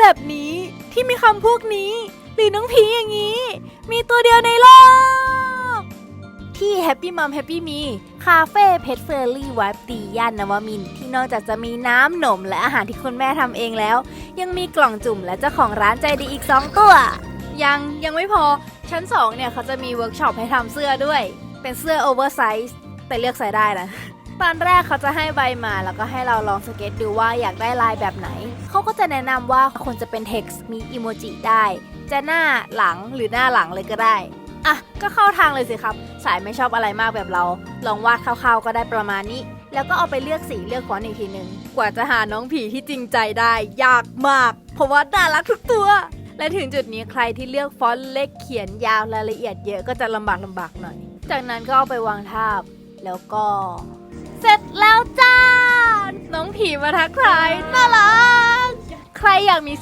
แบบนี้ที่มีคำพวกนี้ หรือน้องผีอย่างนี้ มีตัวเดียวในโลก ที่ Happy Mom Happy Me คาเฟ่เพ t เฟอร์รี่วัดดีย่านนวมิน ที่นอกจากจะมีน้ำหนมและอาหารที่คุณแม่ทำเองแล้ว ยังมีกล่องจุ่มและเจ้าของร้านใจดีอีก 2 ตัว ยังยังไม่พอชั้น 2 เนี่ยเขาจะมีเวิร์กช็อปให้ทำเสื้อด้วย เป็นเสื้อโอเวอร์ไซส์แต่เลือกใส่ได้นะ ตอนแรกเขาจะให้ใบมาแล้วก็ให้เราลองสเก็ตดูว่าอยากได้ลายแบบไหน เขาก็จะแนะนำว่าควรจะเป็น text มีอีโมจิได้ จะหน้าหลังหรือหน้าหลังเลยก็ได้อะก็เข้าทางเลยสิครับ สายไม่ชอบอะไรมากแบบเรา ลองวาดคร่าวๆก็ได้ประมาณนี้ แล้วก็เอาไปเลือกสีเลือกฟอนต์อีกทีหนึ่งกว่าจะหาน้องผีที่จริงใจได้ยากมาก เพราะว่าน่ารักทุกตัว และถึงจุดนี้ใครที่เลือกฟอนต์เล็กเขียนยาวรายละเอียดเยอะก็จะลำบากลำบากหน่อย จากนั้นก็เอาไปวางทาบแล้วก็ เสร็จแล้วจ้า น้องผีมาทักทายน่ารัก ใครอยากมี